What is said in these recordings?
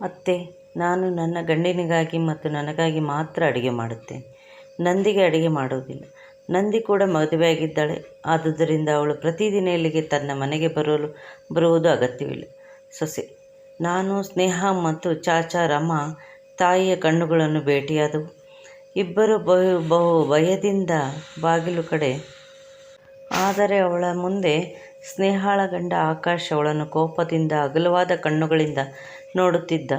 ಅತ್ತೆ, ನಾನು ನನ್ನ ಗಂಡನಿಗಾಗಿ ಮತ್ತು ನನಗಾಗಿ ಮಾತ್ರ ಅಡುಗೆ ಮಾಡುತ್ತೇನೆ ನಂದಿಗೆ ಅಡುಗೆ ಮಾಡುವುದಿಲ್ಲ ನಂದಿ ಕೂಡ ಮದುವೆಯಾಗಿದ್ದಾಳೆ. ಆದುದರಿಂದ ಅವಳು ಪ್ರತಿದಿನ ಇಲ್ಲಿಗೆ ತನ್ನ ಮನೆಗೆ ಬರಲು, ಬರುವುದು ಅಗತ್ಯವಿಲ್ಲ. ಸೊಸೆ, ನಾನು ಸ್ನೇಹ ಮತ್ತು ಚಾಚಾ ರಮ ತಾಯಿಯ ಕಣ್ಣುಗಳನ್ನು ಭೇಟಿಯಾದವು. ಇಬ್ಬರು ಬಹು ಬಹು ಭಯದಿಂದ ಬಾಗಿಲು ಕಡೆ ಆದರೆ ಅವಳ ಮುಂದೆ ಸ್ನೇಹಾಳ ಗಂಡ ಆಕಾಶ್ ಅವಳನ್ನು ಕೋಪದಿಂದ ಅಗಲವಾದ ಕಣ್ಣುಗಳಿಂದ ನೋಡುತ್ತಿದ್ದ.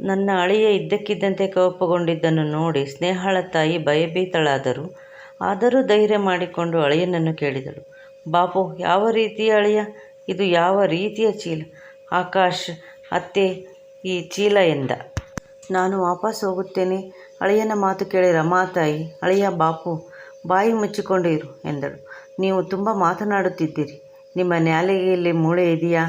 ನನ್ನ ಅಳಿಯ ಇದ್ದಕ್ಕಿದ್ದಂತೆ ಕೋಪಗೊಂಡಿದ್ದನ್ನು ನೋಡಿ ಸ್ನೇಹಾಳ ತಾಯಿ ಭಯಭೀತಳಾದರು. ಆದರೂ ಧೈರ್ಯ ಮಾಡಿಕೊಂಡು ಅಳಿಯನನ್ನು ಕೇಳಿದಳು. ಬಾಪು, ಯಾವ ರೀತಿಯ ಅಳಿಯ? ಇದು ಯಾವ ರೀತಿಯ ಚೀಲ? ಆಕಾಶ್, ಅತ್ತೆ, ಈ ಚೀಲ ಎಂದ. ನಾನು ವಾಪಸ್ ಹೋಗುತ್ತೇನೆ. ಅಳಿಯನ ಮಾತು ಕೇಳಿ ರಮಾತಾಯಿ ಅಳಿಯ ಬಾಪು, ಬಾಯಿ ಮುಚ್ಚಿಕೊಂಡಿರು ಎಂದಳು. ನೀವು ತುಂಬ ಮಾತನಾಡುತ್ತಿದ್ದೀರಿ. ನಿಮ್ಮ ನ್ಯಾಲೆಯಲ್ಲಿ ಮೂಳೆ ಇದೆಯಾ?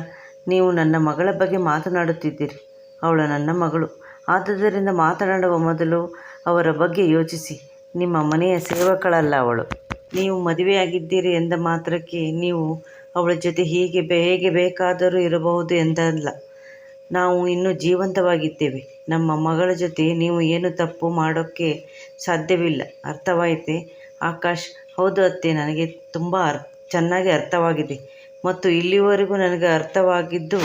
ನೀವು ನನ್ನ ಮಗಳ ಬಗ್ಗೆ ಮಾತನಾಡುತ್ತಿದ್ದೀರಿ. ಅವಳು ನನ್ನ ಮಗಳು. ಆದುದರಿಂದ ಮಾತನಾಡುವ ಮೊದಲು ಅವರ ಬಗ್ಗೆ ಯೋಚಿಸಿ. ನಿಮ್ಮ ಮನೆಯ ಸೇವಕಳಲ್ಲ ಅವಳು. ನೀವು ಮದುವೆಯಾಗಿದ್ದೀರಿ ಎಂದ ಮಾತ್ರಕ್ಕೆ ನೀವು ಅವಳ ಜೊತೆ ಹೀಗೆ ಹೇಗೆ ಬೇಕಾದರೂ ಇರಬಹುದು ಎಂದಲ್ಲ. ನಾವು ಇನ್ನೂ ಜೀವಂತವಾಗಿದ್ದೇವೆ. ನಮ್ಮ ಮಗಳ ಜೊತೆ ನೀವು ಏನು ತಪ್ಪು ಮಾಡೋಕ್ಕೆ ಸಾಧ್ಯವಿಲ್ಲ. ಅರ್ಥವಾಯಿತೆ? ಆಕಾಶ್ ಹೌದು ಅತ್ತೆ, ನನಗೆ ತುಂಬ ಅರ್, ಚೆನ್ನಾಗಿ ಅರ್ಥವಾಗಿದೆ. ಮತ್ತು ಇಲ್ಲಿವರೆಗೂ ನನಗೆ ಅರ್ಥವಾಗಿದ್ದು,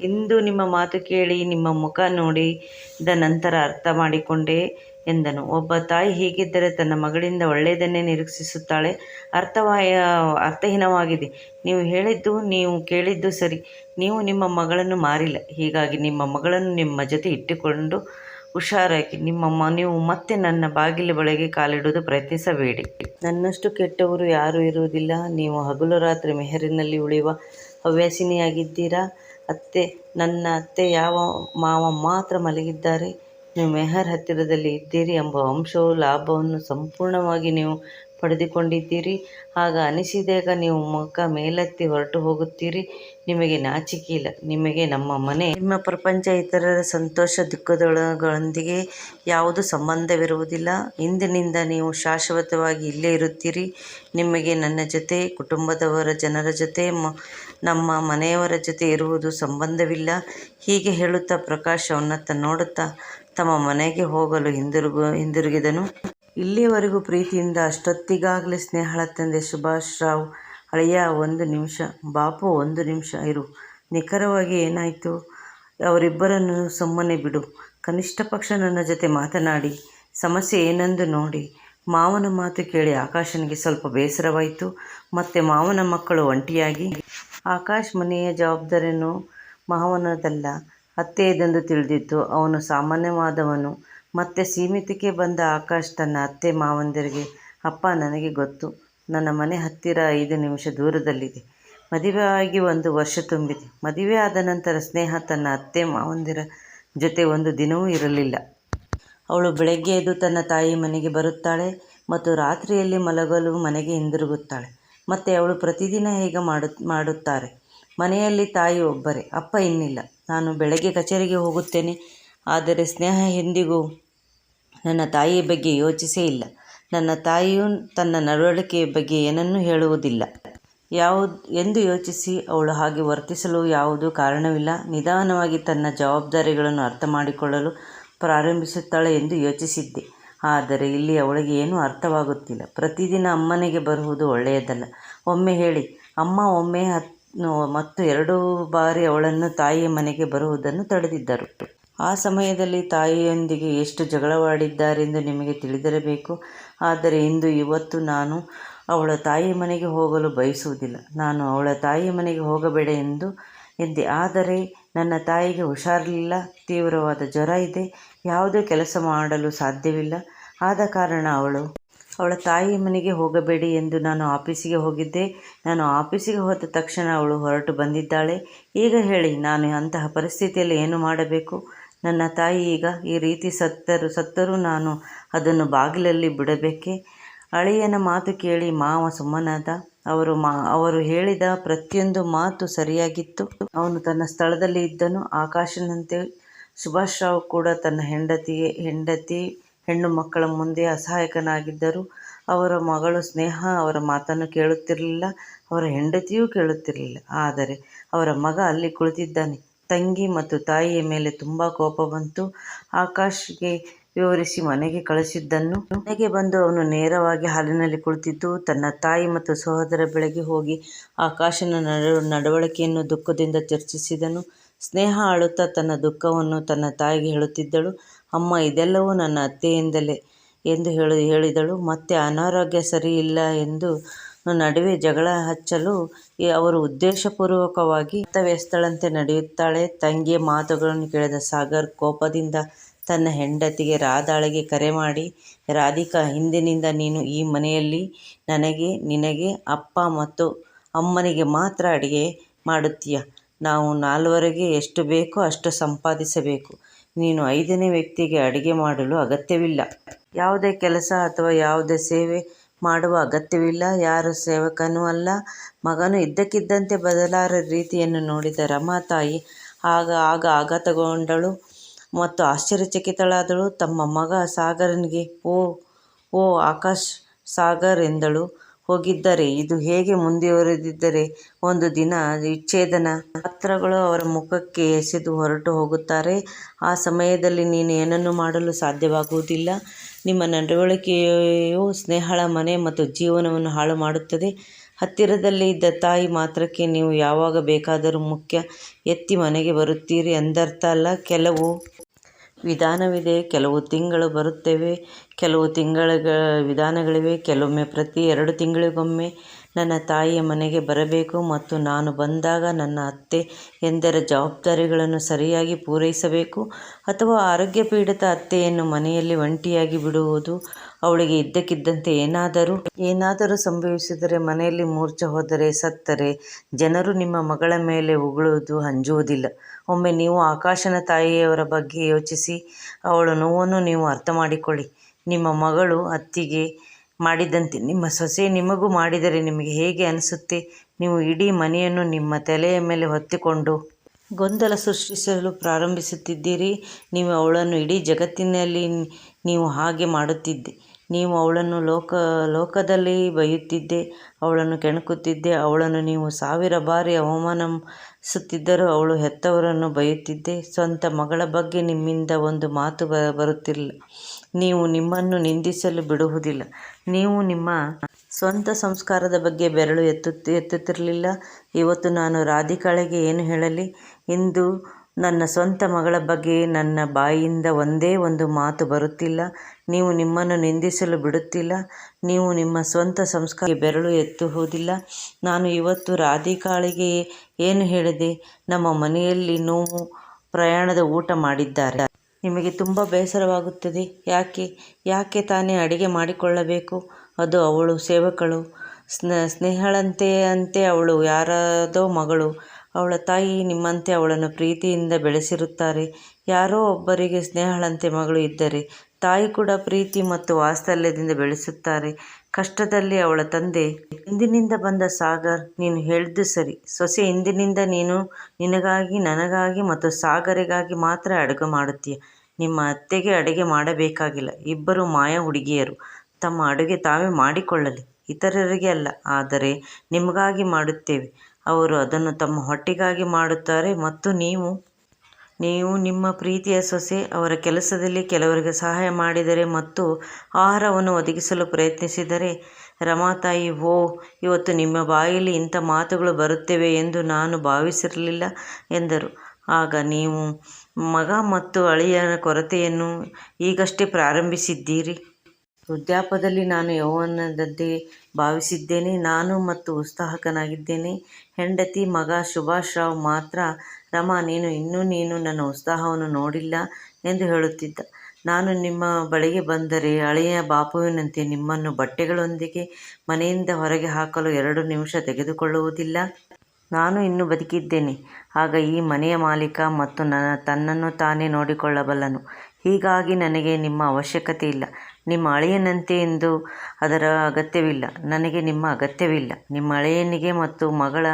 ಇಂದು ನಿಮ್ಮ ಮಾತು ಕೇಳಿ, ನಿಮ್ಮ ಮುಖ ನೋಡಿದ ನಂತರ ಅರ್ಥ ಮಾಡಿಕೊಂಡೆ ಎಂದನು. ಒಬ್ಬ ತಾಯಿ ಹೀಗಿದ್ದರೆ ತನ್ನ ಮಗಳಿಂದ ಒಳ್ಳೆಯದನ್ನೇ ನಿರೀಕ್ಷಿಸುತ್ತಾಳೆ. ಅರ್ಥವಾಯ, ಅರ್ಥಹೀನವಾಗಿದೆ. ನೀವು ಹೇಳಿದ್ದು, ನೀವು ಕೇಳಿದ್ದು ಸರಿ. ನೀವು ನಿಮ್ಮ ಮಗಳನ್ನು ಮಾರಿಲ್ಲ. ಹೀಗಾಗಿ ನಿಮ್ಮ ಮಗಳನ್ನು ನಿಮ್ಮ ಜೊತೆ ಇಟ್ಟುಕೊಂಡು ಹುಷಾರಾಗಿ ನಿಮ್ಮ ನೀವು ಮತ್ತೆ ನನ್ನ ಬಾಗಿಲು ಬಳಿಗೆ ಕಾಲಿಡುವುದು ಪ್ರಯತ್ನಿಸಬೇಡಿ. ನನ್ನಷ್ಟು ಕೆಟ್ಟವರು ಯಾರೂ ಇರುವುದಿಲ್ಲ. ನೀವು ಹಗಲು ರಾತ್ರಿ ಮೆಹರಿನಲ್ಲಿ ಉಳಿಯುವ ಹವ್ಯಾಸಿನಿಯಾಗಿದ್ದೀರಾ? ಅತ್ತೆ, ನನ್ನ ಅತ್ತೆ ಯಾವ ಮಾವ ಮಾತ್ರ ಮಲಗಿದ್ದಾರೆ? ನೀವು ಮೆಹರ್ ಹತ್ತಿರದಲ್ಲಿ ಇದ್ದೀರಿ ಎಂಬ ಅಂಶವು ಲಾಭವನ್ನು ಸಂಪೂರ್ಣವಾಗಿ ನೀವು ಪಡೆದುಕೊಂಡಿದ್ದೀರಿ. ಆಗ ಅನಿಸಿದಾಗ ನೀವು ಮುಖ ಮೇಲೆತ್ತಿ ಹೊರಟು ಹೋಗುತ್ತೀರಿ. ನಿಮಗೆ ನಾಚಿಕೆ ಇಲ್ಲ. ನಿಮಗೆ ನಮ್ಮ ಮನೆ, ನಿಮ್ಮ ಪ್ರಪಂಚ, ಇತರರ ಸಂತೋಷ, ದುಃಖದೊಳಗಳೊಂದಿಗೆ ಯಾವುದು ಸಂಬಂಧವಿರುವುದಿಲ್ಲ. ಇಂದಿನಿಂದ ನೀವು ಶಾಶ್ವತವಾಗಿ ಇಲ್ಲೇ ಇರುತ್ತೀರಿ. ನಿಮಗೆ ನನ್ನ ಜೊತೆ, ಕುಟುಂಬದವರ ಜನರ ಜೊತೆ ನಮ್ಮ ಮನೆಯವರ ಜೊತೆ ಇರುವುದು ಸಂಬಂಧವಿಲ್ಲ. ಹೀಗೆ ಹೇಳುತ್ತಾ ಪ್ರಕಾಶ್ ಅವನತ್ತ ನೋಡುತ್ತಾ ತಮ್ಮ ಮನೆಗೆ ಹೋಗಲು ಹಿಂದಿರುಗು, ಹಿಂದಿರುಗಿದನು. ಇಲ್ಲಿಯವರೆಗೂ ಪ್ರೀತಿಯಿಂದ ಅಷ್ಟೊತ್ತಿಗಾಗಲೇ ಸ್ನೇಹಳ ತಂದೆ ಸುಭಾಷ್ ರಾವ್ ಅಳಿಯ ಒಂದು ನಿಮಿಷ, ಬಾಪು ಒಂದು ನಿಮಿಷ ಇರು. ನಿಖರವಾಗಿ ಏನಾಯಿತು? ಅವರಿಬ್ಬರನ್ನು ಸುಮ್ಮನೆ ಬಿಡು. ಕನಿಷ್ಠ ಪಕ್ಷ ನನ್ನ ಜೊತೆ ಮಾತನಾಡಿ. ಸಮಸ್ಯೆ ಏನೆಂದು ನೋಡಿ. ಮಾವನ ಮಾತು ಕೇಳಿ ಆಕಾಶನಿಗೆ ಸ್ವಲ್ಪ ಬೇಸರವಾಯಿತು. ಮತ್ತು ಮಾವನ ಮಕ್ಕಳು ಒಂಟಿಯಾಗಿ, ಆಕಾಶ್ ಮನೆಯ ಜವಾಬ್ದಾರಿಯನ್ನು ಮಾವನದಲ್ಲ. ಅತ್ತೆಯದೆಂದು ತಿಳಿದಿತ್ತು ಅವನು ಸಾಮಾನ್ಯವಾದವನು. ಮತ್ತೆ ಸೀಮಿತಕ್ಕೆ ಬಂದ ಆಕಾಶ್ ತನ್ನ ಅತ್ತೆ ಮಾವಂದಿರಿಗೆ, ಅಪ್ಪ, ನನಗೆ ಗೊತ್ತು. ನನ್ನ ಮನೆ ಹತ್ತಿರ ಐದು ನಿಮಿಷ ದೂರದಲ್ಲಿದೆ. ಮದುವೆ ಆಗಿ ಒಂದು ವರ್ಷ ತುಂಬಿದೆ. ಮದುವೆ ಆದ ನಂತರ ಸ್ನೇಹ ತನ್ನ ಅತ್ತೆ ಮಾವಂದಿರ ಜೊತೆ ಒಂದು ದಿನವೂ ಇರಲಿಲ್ಲ. ಅವಳು ಬೆಳಗ್ಗೆ ಎದ್ದು ತನ್ನ ತಾಯಿ ಮನೆಗೆ ಬರುತ್ತಾಳೆ ಮತ್ತು ರಾತ್ರಿಯಲ್ಲಿ ಮಲಗಲು ಮನೆಗೆ ಹಿಂದಿರುಗುತ್ತಾಳೆ. ಮತ್ತು ಅವಳು ಪ್ರತಿದಿನ ಹೇಗೆ ಮಾಡು, ಮಾಡುತ್ತಾರೆ? ಮನೆಯಲ್ಲಿ ತಾಯಿ ಒಬ್ಬರೇ. ಅಪ್ಪ ಇನ್ನಿಲ್ಲ. ನಾನು ಬೆಳಗ್ಗೆ ಕಚೇರಿಗೆ ಹೋಗುತ್ತೇನೆ. ಆದರೆ ಸ್ನೇಹ ಎಂದಿಗೂ ನನ್ನ ತಾಯಿಯ ಬಗ್ಗೆ ಯೋಚಿಸೇ ಇಲ್ಲ. ನನ್ನ ತಾಯಿಯು ತನ್ನ ನಡವಳಿಕೆಯ ಬಗ್ಗೆ ಏನನ್ನೂ ಹೇಳುವುದಿಲ್ಲ. ಯಾವುದು ಎಂದು ಯೋಚಿಸಿ ಅವಳು ಹಾಗೆ ವರ್ತಿಸಲು ಯಾವುದೂ ಕಾರಣವಿಲ್ಲ. ನಿಧಾನವಾಗಿ ತನ್ನ ಜವಾಬ್ದಾರಿಗಳನ್ನು ಅರ್ಥ ಮಾಡಿಕೊಳ್ಳಲು ಪ್ರಾರಂಭಿಸುತ್ತಾಳೆ ಎಂದು ಯೋಚಿಸಿದ್ದೆ. ಆದರೆ ಇಲ್ಲಿ ಅವಳಿಗೆ ಏನೂ ಅರ್ಥವಾಗುತ್ತಿಲ್ಲ. ಪ್ರತಿದಿನ ಅಮ್ಮನಿಗೆ ಬರುವುದು ಒಳ್ಳೆಯದಲ್ಲ. ಒಮ್ಮೆ ಹೇಳಿ, ಅಮ್ಮ, ಒಮ್ಮೆ ಮತ್ತು ಎರಡು ಬಾರಿ ಅವಳನ್ನು ತಾಯಿಯ ಮನೆಗೆ ಬರುವುದನ್ನು ತಡೆದಿದ್ದರು. ಆ ಸಮಯದಲ್ಲಿ ತಾಯಿಯೊಂದಿಗೆ ಎಷ್ಟು ಜಗಳವಾಡಿದ್ದಾರೆಂದು ನಿಮಗೆ ತಿಳಿದಿರಬೇಕು. ಆದರೆ ಇಂದು ಇವತ್ತು ನಾನು ಅವಳ ತಾಯಿ ಮನೆಗೆ ಹೋಗಲು ಬಯಸುವುದಿಲ್ಲ. ನಾನು ಅವಳ ತಾಯಿ ಮನೆಗೆ ಹೋಗಬೇಡ ಎಂದು ಎಂದೆ ಆದರೆ ನನ್ನ ತಾಯಿಗೆ ಹುಷಾರಿಲ್ಲ. ತೀವ್ರವಾದ ಜ್ವರ ಇದೆ. ಯಾವುದೇ ಕೆಲಸ ಮಾಡಲು ಸಾಧ್ಯವಿಲ್ಲ. ಆದ ಕಾರಣ ಅವಳು, ಅವಳ ತಾಯಿ ಮನೆಗೆ ಹೋಗಬೇಡಿ ಎಂದು ನಾನು ಆಫೀಸಿಗೆ ಹೋಗಿದ್ದೆ. ನಾನು ಆಫೀಸಿಗೆ ಹೋದ ತಕ್ಷಣ ಅವಳು ಹೊರಟು ಬಂದಿದ್ದಾಳೆ. ಈಗ ಹೇಳಿ, ನಾನು ಅಂತಹ ಪರಿಸ್ಥಿತಿಯಲ್ಲಿ ಏನು ಮಾಡಬೇಕು? ನನ್ನ ತಾಯಿ ಈಗ ಈ ರೀತಿ ಸತ್ತರು, ಸತ್ತರೂ ನಾನು ಅದನ್ನು ಬಾಗಿಲಲ್ಲಿ ಬಿಡಬೇಕೆ? ಅಳಿಯನ ಮಾತು ಕೇಳಿ ಮಾವ ಸುಮ್ಮನಾದ. ಅವರು ಮಾ, ಅವರು ಹೇಳಿದ ಪ್ರತಿಯೊಂದು ಮಾತು ಸರಿಯಾಗಿತ್ತು. ಅವನು ತನ್ನ ಸ್ಥಳದಲ್ಲಿ ಇದ್ದನು. ಆಕಾಶನಂತೆ ಸುಭಾಷ್ ರಾವ್ ಕೂಡ ತನ್ನ ಹೆಂಡತಿಗೆ, ಹೆಂಡತಿ, ಹೆಣ್ಣು ಮಕ್ಕಳ ಮುಂದೆ ಅಸಹಾಯಕನಾಗಿದ್ದರು. ಅವರ ಮಗಳು ಸ್ನೇಹ ಅವರ ಮಾತನ್ನು ಕೇಳುತ್ತಿರಲಿಲ್ಲ. ಅವರ ಹೆಂಡತಿಯೂ ಕೇಳುತ್ತಿರಲಿಲ್ಲ. ಆದರೆ ಅವರ ಮಗ ಅಲ್ಲಿ ಕುಳಿತಿದ್ದಾನೆ. ತಂಗಿ ಮತ್ತು ತಾಯಿಯ ಮೇಲೆ ತುಂಬ ಕೋಪ ಬಂತು. ಆಕಾಶ್ಗೆ ವಿವರಿಸಿ ಮನೆಗೆ ಕಳಿಸಿದ್ದನ್ನು. ಮನೆಗೆ ಬಂದು ಅವನು ನೇರವಾಗಿ ಹಾಲಿನಲ್ಲಿ ಕುಳಿತಿದ್ದು, ತನ್ನ ತಾಯಿ ಮತ್ತು ಸಹೋದರ ಬೆಳಗ್ಗೆ ಹೋಗಿ ಆಕಾಶನ ನಡ, ನಡವಳಿಕೆಯನ್ನು ದುಃಖದಿಂದ ಚರ್ಚಿಸಿದನು. ಸ್ನೇಹ ಆಳುತ್ತಾ ತನ್ನ ದುಃಖವನ್ನು ತನ್ನ ತಾಯಿಗೆ ಹೇಳುತ್ತಿದ್ದಳು. ಅಮ್ಮ, ಇದೆಲ್ಲವೂ ನನ್ನ ಅತ್ತೆಯಿಂದಲೇ ಎಂದು ಹೇಳಿ, ಹೇಳಿದಳು. ಮತ್ತೆ ಅನಾರೋಗ್ಯ ಸರಿಯಿಲ್ಲ ಎಂದು ನಡುವೆ ಜಗಳ ಹಚ್ಚಲು ಅವರು ಉದ್ದೇಶಪೂರ್ವಕವಾಗಿ ಅಸ್ತವ್ಯಸ್ತಳಂತೆ ನಡೆಯುತ್ತಾಳೆ. ತಂಗಿಯ ಮಾತುಗಳನ್ನು ಕೇಳಿದ ಸಾಗರ್ ಕೋಪದಿಂದ ತನ್ನ ಹೆಂಡತಿಗೆ ರಾಧಾಳಿಗೆ ಕರೆ ಮಾಡಿ, ರಾಧಿಕಾ, ಹಿಂದಿನಿಂದ ನೀನು ಈ ಮನೆಯಲ್ಲಿ ನನಗೆ, ನಿನಗೆ, ಅಪ್ಪ ಮತ್ತು ಅಮ್ಮನಿಗೆ ಮಾತ್ರ ಅಡಿಗೆ ಮಾಡುತ್ತೀಯ? ನಾವು ನಾಲ್ವರಿಗೆ ಎಷ್ಟು ಬೇಕೋ ಅಷ್ಟು ಸಂಪಾದಿಸಬೇಕು. ನೀನು ಐದನೇ ವ್ಯಕ್ತಿಗೆ ಅಡಿಗೆ ಮಾಡಲು ಅಗತ್ಯವಿಲ್ಲ. ಯಾವುದೇ ಕೆಲಸ ಅಥವಾ ಯಾವುದೇ ಸೇವೆ ಮಾಡುವ ಅಗತ್ಯವಿಲ್ಲ. ಯಾರು ಸೇವಕನೂ ಅಲ್ಲ. ಮಗನು ಇದ್ದಕ್ಕಿದ್ದಂತೆ ಬದಲಾರ ರೀತಿಯನ್ನು ನೋಡಿದ ರಮಾ ತಾಯಿ ಆಗ ಆಗ ಆಘಾತಗೊಂಡಳು ಮತ್ತು ಆಶ್ಚರ್ಯಚಕಿತಳಾದಳು. ತಮ್ಮ ಮಗ ಸಾಗರನಿಗೆ, ಓ ಓ, ಆಕಾಶ್ ಸಾಗರ್ ಎಂದಳು. ಹೋಗಿದ್ದರೆ, ಇದು ಹೇಗೆ ಮುಂದುವರೆದಿದ್ದರೆ? ಒಂದು ದಿನ ವಿಚ್ಛೇದನ. ಪತ್ರಗಳು ಅವರ ಮುಖಕ್ಕೆ ಎಸೆದು ಹೊರಟು ಹೋಗುತ್ತಾರೆ. ಆ ಸಮಯದಲ್ಲಿ ನೀನು ಏನನ್ನು ಮಾಡಲು ಸಾಧ್ಯವಾಗುವುದಿಲ್ಲ. ನಿಮ್ಮ ನಡವಳಿಕೆಯು ಸ್ನೇಹಳ ಮನೆ ಮತ್ತು ಜೀವನವನ್ನು ಹಾಳು ಮಾಡುತ್ತದೆ. ಹತ್ತಿರದಲ್ಲಿ ಇದ್ದ ತಾಯಿ ಮಾತ್ರಕ್ಕೆ ನೀವು ಯಾವಾಗ ಬೇಕಾದರೂ ಮುಖ್ಯ. ಎತ್ತಿ ಮನೆಗೆ ಬರುತ್ತೀರಿ ಎಂದರ್ಥ ಅಲ್ಲ. ಕೆಲವು ವಿಧಾನವಿದೆ ಕೆಲವು ತಿಂಗಳು ಬರುತ್ತವೆ ಕೆಲವು ತಿಂಗಳ ವಿಧಾನಗಳಿವೆ ಕೆಲವೊಮ್ಮೆ ಪ್ರತಿ ಎರಡು ತಿಂಗಳಿಗೊಮ್ಮೆ ನನ್ನ ತಾಯಿಯ ಮನೆಗೆ ಬರಬೇಕು ಮತ್ತು ನಾನು ಬಂದಾಗ ನನ್ನ ಅತ್ತೆ ಎಂದರ ಜವಾಬ್ದಾರಿಗಳನ್ನು ಸರಿಯಾಗಿ ಪೂರೈಸಬೇಕು ಅಥವಾ ಆರೋಗ್ಯ ಪೀಡಿತ ಅತ್ತೆಯನ್ನು ಮನೆಯಲ್ಲಿ ಒಂಟಿಯಾಗಿ ಬಿಡುವುದು ಅವಳಿಗೆ ಇದ್ದಕ್ಕಿದ್ದಂತೆ ಏನಾದರೂ ಏನಾದರೂ ಸಂಭವಿಸಿದರೆ ಮನೆಯಲ್ಲಿ ಮೂರ್ಛೆ ಹೋದರೆ, ಸತ್ತರೆ, ಜನರು ನಿಮ್ಮ ಮಗಳ ಮೇಲೆ ಉಗುಳುವುದು ಹಂಜುವುದಿಲ್ಲ ಒಮ್ಮೆ ನೀವು ಆಕಾಶನ ತಾಯಿಯವರ ಬಗ್ಗೆ ಯೋಚಿಸಿ, ಅವಳ ನೋವನ್ನು ನೀವು ಅರ್ಥ ಮಾಡಿಕೊಳ್ಳಿ ನಿಮ್ಮ ಮಗಳು ಅತ್ತಿಗೆ ಮಾಡಿದಂತೆ. ನಿಮ್ಮ ಸೊಸೆ ನಿಮಗೂ ಮಾಡಿದರೆ ನಿಮಗೆ ಹೇಗೆ ಅನಿಸುತ್ತೆ? ನೀವು ಇಡೀ ಮನೆಯನ್ನು ನಿಮ್ಮ ತಲೆಯ ಮೇಲೆ ಹೊತ್ತಿಕೊಂಡು ಗೊಂದಲ ಸೃಷ್ಟಿಸಲು ಪ್ರಾರಂಭಿಸುತ್ತಿದ್ದೀರಿ. ನೀವು ಅವಳನ್ನು ಇಡೀ ಜಗತ್ತಿನಲ್ಲಿ ನೀವು ಹಾಗೆ ಮಾಡುತ್ತಿದ್ದೆ. ನೀವು ಅವಳನ್ನು ಲೋಕ, ಲೋಕದಲ್ಲಿ ಬೈಯುತ್ತಿದ್ದೆ. ಅವಳನ್ನು ಕೆಣಕುತ್ತಿದ್ದೆ. ಅವಳನ್ನು ನೀವು ಸಾವಿರ ಬಾರಿ ಅವಮಾನಿಸುತ್ತಿದ್ದರೂ ಅವಳು ಹೆತ್ತವರನ್ನು ಬೈಯುತ್ತಿದ್ದೆ. ಸ್ವಂತ ಮಗಳ ಬಗ್ಗೆ ನಿಮ್ಮಿಂದ ಒಂದು ಮಾತು ಬರುತ್ತಿಲ್ಲ. ನೀವು ನಿಮ್ಮನ್ನು ನಿಂದಿಸಲು ಬಿಡುವುದಿಲ್ಲ. ನೀವು ನಿಮ್ಮ ಸ್ವಂತ ಸಂಸ್ಕಾರದ ಬಗ್ಗೆ ಬೆರಳು ಎತ್ತುತ್ತಿ ಎತ್ತುತ್ತಿರಲಿಲ್ಲ. ಇವತ್ತು ನಾನು ರಾಧಿಕಾಳಿಗೆ ಏನು ಹೇಳಲಿ? ಇಂದು ನನ್ನ ಸ್ವಂತ ಮಗಳ ಬಗ್ಗೆ ನನ್ನ ಬಾಯಿಯಿಂದ ಒಂದೇ ಒಂದು ಮಾತು ಬರುತ್ತಿಲ್ಲ. ನೀವು ನಿಮ್ಮನ್ನು ನಿಂದಿಸಲು ಬಿಡುತ್ತಿಲ್ಲ. ನೀವು ನಿಮ್ಮ ಸ್ವಂತ ಸಂಸ್ಕಾರಕ್ಕೆ ಬೆರಳು ಎತ್ತುವುದಿಲ್ಲ. ನಾನು ಇವತ್ತು ರಾಧಿಕಾಳಿಗೆ ಏನು ಹೇಳಿದೆ? ನಮ್ಮ ಮನೆಯಲ್ಲಿ ನೋವು ಪ್ರಯಾಣದ ಊಟ ಮಾಡಿದ್ದಾರೆ. ನಿಮಗೆ ತುಂಬ ಬೇಸರವಾಗುತ್ತದೆ. ಯಾಕೆ? ಯಾಕೆ ತಾನೇ ಅಡಿಗೆ ಮಾಡಿಕೊಳ್ಳಬೇಕು? ಅದು ಅವಳು ಸೇವಕಳು. ಸ್ನ, ಸ್ನೇಹಳಂತೆ ಅಂತೆ ಅವಳು ಯಾರದೋ ಮಗಳು. ಅವಳ ತಾಯಿ ನಿಮ್ಮಂತೆ ಅವಳನ್ನು ಪ್ರೀತಿಯಿಂದ ಬೆಳೆಸಿರುತ್ತಾರೆ. ಯಾರೋ ಒಬ್ಬರಿಗೆ ಸ್ನೇಹಳಂತೆ ಮಗಳು ಇದ್ದರೆ ತಾಯಿ ಕೂಡ ಪ್ರೀತಿ ಮತ್ತು ವಾತ್ಸಲ್ಯದಿಂದ ಬೆಳೆಸುತ್ತಾರೆ. ಕಷ್ಟದಲ್ಲಿ ಅವಳ ತಂದೆ ಹಿಂದಿನಿಂದ ಬಂದ ಸಾಗರ್, ನೀನು ಹೇಳಿದ್ದು ಸರಿ. ಸೊಸೆ, ಇಂದಿನಿಂದ ನೀನು ನಿನಗಾಗಿ, ನನಗಾಗಿ ಮತ್ತು ಸಾಗರಿಗಾಗಿ ಮಾತ್ರ ಅಡುಗೆ ಮಾಡುತ್ತೀಯ. ನಿಮ್ಮ ಅತ್ತೆಗೆ ಅಡುಗೆ ಮಾಡಬೇಕಾಗಿಲ್ಲ. ಇಬ್ಬರು ಮಾಯ ಹುಡುಗಿಯರು. ತಮ್ಮ ಅಡುಗೆ ತಾವೇ ಮಾಡಿಕೊಳ್ಳಲಿ. ಇತರರಿಗೆ ಅಲ್ಲ, ಆದರೆ ನಿಮಗಾಗಿ ಮಾಡುತ್ತೇವೆ. ಅವರು ಅದನ್ನು ತಮ್ಮ ಹೊಟ್ಟೆಗಾಗಿ ಮಾಡುತ್ತಾರೆ ಮತ್ತು ನೀವು ನೀವು ನಿಮ್ಮ ಪ್ರೀತಿಯ ಸೊಸೆ, ಅವರ ಕೆಲಸದಲ್ಲಿ ಕೆಲವರಿಗೆ ಸಹಾಯ ಮಾಡಿದರೆ ಮತ್ತು ಆಹಾರವನ್ನು ಒದಗಿಸಲು ಪ್ರಯತ್ನಿಸಿದರೆ ರಮಾತಾಯಿ ಓ, ಇವತ್ತು ನಿಮ್ಮ ಬಾಯಲ್ಲಿ ಇಂಥ ಮಾತುಗಳು ಬರುತ್ತವೆ ಎಂದು ನಾನು ಭಾವಿಸಿರಲಿಲ್ಲ ಎಂದರು. ಆಗ ನೀವು ಮಗ ಮತ್ತು ಅಳಿಯನ ಕೊರತೆಯನ್ನು ಈಗಷ್ಟೇ ಪ್ರಾರಂಭಿಸಿದ್ದೀರಿ. ವೃದ್ಧಾಪ್ಯದಲ್ಲಿ ನಾನು ಯೌವನದಂತೆ ಭಾವಿಸಿದ್ದೇನೆ. ನಾನು ಮತ್ತು ಉತ್ಸಾಹಕನಾಗಿದ್ದೇನೆ. ಹೆಂಡತಿ, ಮಗ ಸುಭಾಷ್ ರಾವ್ ಮಾತ್ರ ರಮಾ ನೀನು ಇನ್ನೂ ನೀನು ನನ್ನ ಉತ್ಸಾಹವನ್ನು ನೋಡಿಲ್ಲ ಎಂದು ಹೇಳುತ್ತಿದ್ದ. ನಾನು ನಿಮ್ಮ ಬಳಿಗೆ ಬಂದರೆ ಹಳೆಯ ಬಾಪುವಿನಂತೆ ನಿಮ್ಮನ್ನು ಬಟ್ಟೆಗಳೊಂದಿಗೆ ಮನೆಯಿಂದ ಹೊರಗೆ ಹಾಕಲು ಎರಡು ನಿಮಿಷ ತೆಗೆದುಕೊಳ್ಳುವುದಿಲ್ಲ. ನಾನು ಇನ್ನೂ ಬದುಕಿದ್ದೇನೆ. ಆಗ ಈ ಮನೆಯ ಮಾಲೀಕ ಮತ್ತು ನನ್ನ, ತನ್ನನ್ನು ತಾನೇ ನೋಡಿಕೊಳ್ಳಬಲ್ಲನು. ಹೀಗಾಗಿ ನನಗೆ ನಿಮ್ಮ ಅವಶ್ಯಕತೆ ಇಲ್ಲ. ನಿಮ್ಮ ಅಳೆಯನಂತೆ ಎಂದು ಅದರ ಅಗತ್ಯವಿಲ್ಲ. ನನಗೆ ನಿಮ್ಮ ಅಗತ್ಯವಿಲ್ಲ. ನಿಮ್ಮ ಅಳೆಯನಿಗೆ ಮತ್ತು ಮಗಳ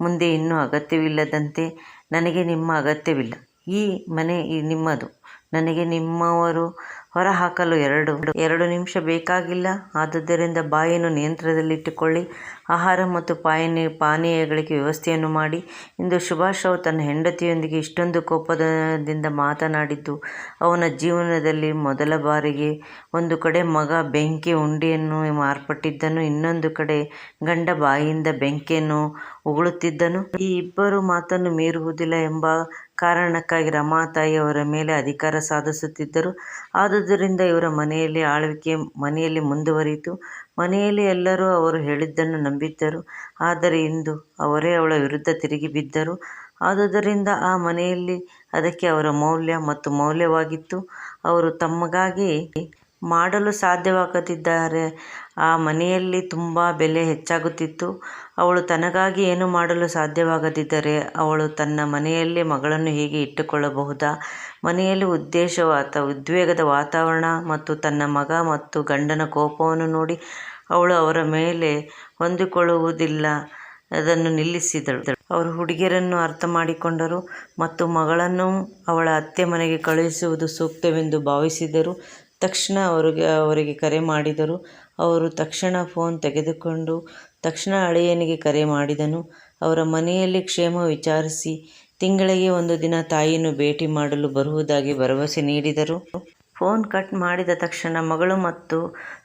ಮುಂದೆ ಇನ್ನೂ ಅಗತ್ಯವಿಲ್ಲದಂತೆ ನನಗೆ ನಿಮ್ಮ ಅಗತ್ಯವಿಲ್ಲ. ಈ ಮನೆ ನಿಮ್ಮದು. ನನಗೆ ನಿಮ್ಮವರು ಹೊರಹಾಕಲು ಎರಡು ಎರಡು ನಿಮಿಷ ಬೇಕಾಗಿಲ್ಲ. ಆದುದರಿಂದ ಬಾಯನ್ನು ನಿಯಂತ್ರಣದಲ್ಲಿಟ್ಟುಕೊಳ್ಳಿ. ಆಹಾರ ಮತ್ತು ಪಾಯನೆ ಪಾನೀಯಗಳಿಗೆ ವ್ಯವಸ್ಥೆಯನ್ನು ಮಾಡಿ ಇಂದು ಸುಭಾಷ್ ರಾವ್ ತನ್ನ ಹೆಂಡತಿಯೊಂದಿಗೆ ಇಷ್ಟೊಂದು ಕೋಪದಿಂದ ಮಾತನಾಡಿದ್ದು, ಅವನ ಜೀವನದಲ್ಲಿ ಮೊದಲ ಬಾರಿಗೆ. ಒಂದು ಕಡೆ ಮಗ ಬೆಂಕಿ ಉಂಡೆಯನ್ನು ಮಾರ್ಪಟ್ಟಿದ್ದನು. ಇನ್ನೊಂದು ಕಡೆ ಗಂಡ ಬಾಯಿಯಿಂದ ಬೆಂಕಿಯನ್ನು ಉಗುಳುತ್ತಿದ್ದನು. ಈ ಇಬ್ಬರು ಮಾತನ್ನು ಮೀರುವುದಿಲ್ಲ ಎಂಬ ಕಾರಣಕ್ಕಾಗಿ ರಮಾತಾಯಿ ಅವರ ಮೇಲೆ ಅಧಿಕಾರ ಸಾಧಿಸುತ್ತಿದ್ದರು. ಆದುದರಿಂದ ಇವರ ಮನೆಯಲ್ಲಿ ಆಳ್ವಿಕೆ ಮನೆಯಲ್ಲಿ ಮುಂದುವರಿಯಿತು. ಮನೆಯಲ್ಲಿ ಎಲ್ಲರೂ ಅವರು ಹೇಳಿದ್ದನ್ನು ನಂಬಿದ್ದರು. ಆದರೆ ಇಂದು ಅವರೇ ಅವಳ ವಿರುದ್ಧ ತಿರುಗಿ ಬಿದ್ದರು. ಆದುದರಿಂದ ಆ ಮನೆಯಲ್ಲಿ ಅದಕ್ಕೆ ಅವರ ಮೌಲ್ಯ ಮತ್ತು ಮೌಲ್ಯವಾಗಿತ್ತು. ಅವರು ತಮಗಾಗಿ ಮಾಡಲು ಸಾಧ್ಯವಾಗದಿದ್ದರೆ ಆ ಮನೆಯಲ್ಲಿ ತುಂಬ ಬೆಲೆ ಹೆಚ್ಚಾಗುತ್ತಿತ್ತು. ಅವಳು ತನಗಾಗಿ ಏನು ಮಾಡಲು ಸಾಧ್ಯವಾಗದಿದ್ದರೆ ಅವಳು ತನ್ನ ಮನೆಯಲ್ಲಿ ಮಗಳನ್ನು ಹೀಗೆ ಇಟ್ಟುಕೊಳ್ಳಬಹುದಾ. ಮನೆಯಲ್ಲಿ ಉದ್ದೇಶವಾದ ಉದ್ವೇಗದ ವಾತಾವರಣ ಮತ್ತು ತನ್ನ ಮಗ ಮತ್ತು ಗಂಡನ ಕೋಪವನ್ನು ನೋಡಿ ಅವಳು ಅವರ ಮೇಲೆ ಹೊಂದಿಕೊಳ್ಳುವುದಿಲ್ಲ ಅದನ್ನು ನಿಲ್ಲಿಸಿದಳು. ಅವರು ಹುಡುಗಿಯರನ್ನು ಅರ್ಥ ಮಾಡಿಕೊಂಡರು ಮತ್ತು ಮಗಳನ್ನು ಅವಳ ಅತ್ತೆ ಮನೆಗೆ ಕಳುಹಿಸುವುದು ಸೂಕ್ತವೆಂದು ಭಾವಿಸಿದರು. ತಕ್ಷಣ ಅವರಿಗೆ ಕರೆ ಮಾಡಿದರು. ಅವರು ತಕ್ಷಣ ಫೋನ್ ತೆಗೆದುಕೊಂಡು ತಕ್ಷಣ ಅಳಿಯನಿಗೆ ಕರೆ ಮಾಡಿದನು. ಅವರ ಮನೆಯಲ್ಲಿ ಕ್ಷೇಮ ವಿಚಾರಿಸಿ ತಿಂಗಳಿಗೆ ಒಂದು ದಿನ ತಾಯಿಯನ್ನು ಭೇಟಿ ಮಾಡಲು ಬರುವುದಾಗಿ ಭರವಸೆ ನೀಡಿದರು. ಫೋನ್ ಕಟ್ ಮಾಡಿದ ತಕ್ಷಣ ಮಗಳು ಮತ್ತು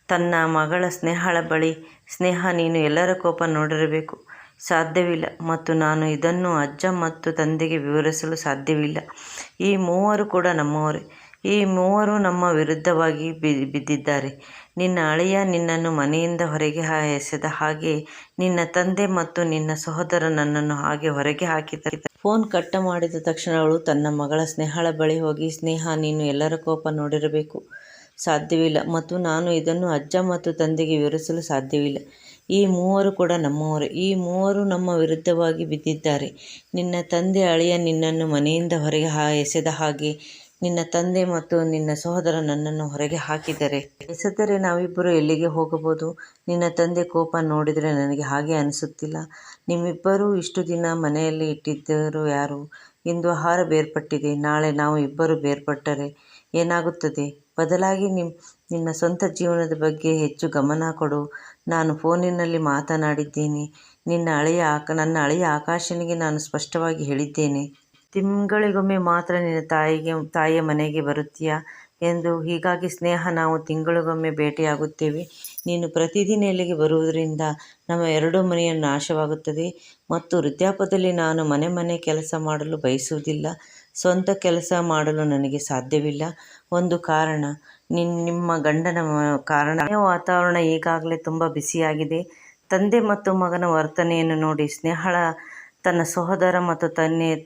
ತನ್ನ ಮಗಳ ಸ್ನೇಹಳ ಬಳಿ ಸ್ನೇಹ, ನೀನು ಎಲ್ಲರ ಕೋಪ ನೋಡಿರಬೇಕು. ಸಾಧ್ಯವಿಲ್ಲ ಮತ್ತು ನಾನು ಇದನ್ನು ಅಜ್ಜ ಮತ್ತು ತಂದೆಗೆ ವಿವರಿಸಲು ಸಾಧ್ಯವಿಲ್ಲ. ಈ ಮೂವರು ಕೂಡ ನಮ್ಮವರೇ. ಈ ಮೂವರು ನಮ್ಮ ವಿರುದ್ಧವಾಗಿ ಬಿದ್ದಿದ್ದಾರೆ. ನಿನ್ನ ಅಳಿಯ ನಿನ್ನನ್ನು ಮನೆಯಿಂದ ಹೊರಗೆ ಎಸೆದ ಹಾಗೆ ನಿನ್ನ ತಂದೆ ಮತ್ತು ನಿನ್ನ ಸಹೋದರ ನನ್ನನ್ನು ಹಾಗೆ ಹೊರಗೆ ಹಾಕಿದ ಫೋನ್ ಕಟ್ಟ ಮಾಡಿದ ತಕ್ಷಣ ಅವಳು ತನ್ನ ಮಗಳ ಸ್ನೇಹಳ ಬಳಿ ಹೋಗಿ, ಸ್ನೇಹ, ನೀನು ಎಲ್ಲರ ಕೋಪ ನೋಡಿರಬೇಕು. ಸಾಧ್ಯವಿಲ್ಲ ಮತ್ತು ನಾನು ಇದನ್ನು ಅಜ್ಜ ಮತ್ತು ತಂದೆಗೆ ವಿವರಿಸಲು ಸಾಧ್ಯವಿಲ್ಲ. ಈ ಮೂವರು ಕೂಡ ನಮ್ಮವರೇ. ಈ ಮೂವರು ನಮ್ಮ ವಿರುದ್ಧವಾಗಿ ಬಿದ್ದಿದ್ದಾರೆ. ನಿನ್ನ ತಂದೆ ಅಳಿಯ ನಿನ್ನನ್ನು ಮನೆಯಿಂದ ಹೊರಗೆ ಎಸೆದ ಹಾಗೆ ನಿನ್ನ ತಂದೆ ಮತ್ತು ನಿನ್ನ ಸಹೋದರ ನನ್ನನ್ನು ಹೊರಗೆ ಹಾಕಿದ್ದಾರೆ. ಎಸೆದರೆ ನಾವಿಬ್ಬರು ಎಲ್ಲಿಗೆ ಹೋಗಬಹುದು. ನಿನ್ನ ತಂದೆ ಕೋಪ ನೋಡಿದರೆ ನನಗೆ ಹಾಗೆ ಅನಿಸುತ್ತಿಲ್ಲ. ನಿಮ್ಮಿಬ್ಬರು ಇಷ್ಟು ದಿನ ಮನೆಯಲ್ಲಿ ಇಟ್ಟಿದ್ದರು ಯಾರು. ಇಂದು ಆಹಾರ ಬೇರ್ಪಟ್ಟಿದೆ. ನಾಳೆ ನಾವು ಇಬ್ಬರು ಬೇರ್ಪಟ್ಟರೆ ಏನಾಗುತ್ತದೆ. ಬದಲಾಗಿ ನಿನ್ನ ಸ್ವಂತ ಜೀವನದ ಬಗ್ಗೆ ಹೆಚ್ಚು ಗಮನ ಕೊಡು. ನಾನು ಫೋನಿನಲ್ಲಿ ಮಾತನಾಡಿದ್ದೇನೆ. ನಿನ್ನ ಅಳಿಯ ಆಕ, ನನ್ನ ಅಳಿಯ ಆಕಾಶನಿಗೆ ನಾನು ಸ್ಪಷ್ಟವಾಗಿ ಹೇಳಿದ್ದೇನೆ. ತಿಂಗಳಿಗೊಮ್ಮೆ ಮಾತ್ರ ನಿನ್ನ ತಾಯಿಗೆ, ತಾಯಿಯ ಮನೆಗೆ ಬರುತ್ತೀಯ ಎಂದು. ಹೀಗಾಗಿ ಸ್ನೇಹ, ನಾವು ತಿಂಗಳಿಗೊಮ್ಮೆ ಭೇಟಿಯಾಗುತ್ತೇವೆ. ನೀನು ಪ್ರತಿದಿನ ಇಲ್ಲಿಗೆ ಬರುವುದರಿಂದ ನಮ್ಮ ಎರಡೂ ಮನೆಯ ನಾಶವಾಗುತ್ತದೆ ಮತ್ತು ವೃದ್ಧಾಪ್ಯದಲ್ಲಿ ನಾನು ಮನೆ ಮನೆ ಕೆಲಸ ಮಾಡಲು ಬಯಸುವುದಿಲ್ಲ. ಸ್ವಂತ ಕೆಲಸ ಮಾಡಲು ನನಗೆ ಸಾಧ್ಯವಿಲ್ಲ. ಒಂದು ಕಾರಣ ನಿಮ್ಮ ಗಂಡನ ಕಾರಣ. ವಾತಾವರಣ ಈಗಾಗಲೇ ತುಂಬ ಬಿಸಿಯಾಗಿದೆ. ತಂದೆ ಮತ್ತು ಮಗನ ವರ್ತನೆಯನ್ನು ನೋಡಿ ಸ್ನೇಹಳ, ತನ್ನ ಸಹೋದರ ಮತ್ತು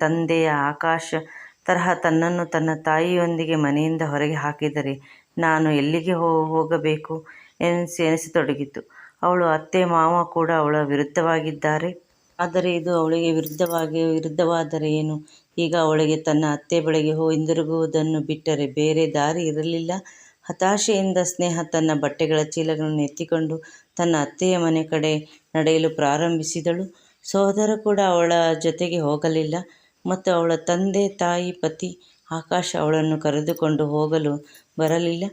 ತಂದೆಯ ಆಕಾಶ ತರಹ ತನ್ನನ್ನು ತನ್ನ ತಾಯಿಯೊಂದಿಗೆ ಮನೆಯಿಂದ ಹೊರಗೆ ಹಾಕಿದರೆ ನಾನು ಎಲ್ಲಿಗೆ ಹೋಗಬೇಕು ಎನಿಸಿ, ಎನಿಸತೊಡಗಿತು. ಅವಳು ಅತ್ತೆ, ಮಾವ ಕೂಡ ಅವಳ ವಿರುದ್ಧವಾಗಿದ್ದಾರೆ. ಆದರೆ ಇದು ಅವಳಿಗೆ ವಿರುದ್ಧವಾಗಿ ವಿರುದ್ಧವಾದರೆ ಏನು. ಈಗ ಅವಳಿಗೆ ತನ್ನ ಅತ್ತೆ ಬಳಿಗೆ ಹಿಂದಿರುಗುವುದನ್ನು ಬಿಟ್ಟರೆ ಬೇರೆ ದಾರಿ ಇರಲಿಲ್ಲ. ಹತಾಶೆಯಿಂದ ಸ್ನೇಹ ತನ್ನ ಬಟ್ಟೆಗಳ ಚೀಲಗಳನ್ನು ಎತ್ತಿಕೊಂಡು ತನ್ನ ಅತ್ತೆಯ ಮನೆ ಕಡೆ ನಡೆಯಲು ಪ್ರಾರಂಭಿಸಿದಳು. ಸಹೋದರ ಕೂಡ ಅವಳ ಜೊತೆಗೆ ಹೋಗಲಿಲ್ಲ ಮತ್ತು ಅವಳ ತಂದೆ, ತಾಯಿ, ಪತಿ ಆಕಾಶ್ ಅವಳನ್ನು ಕರೆದುಕೊಂಡು ಹೋಗಲು ಬರಲಿಲ್ಲ.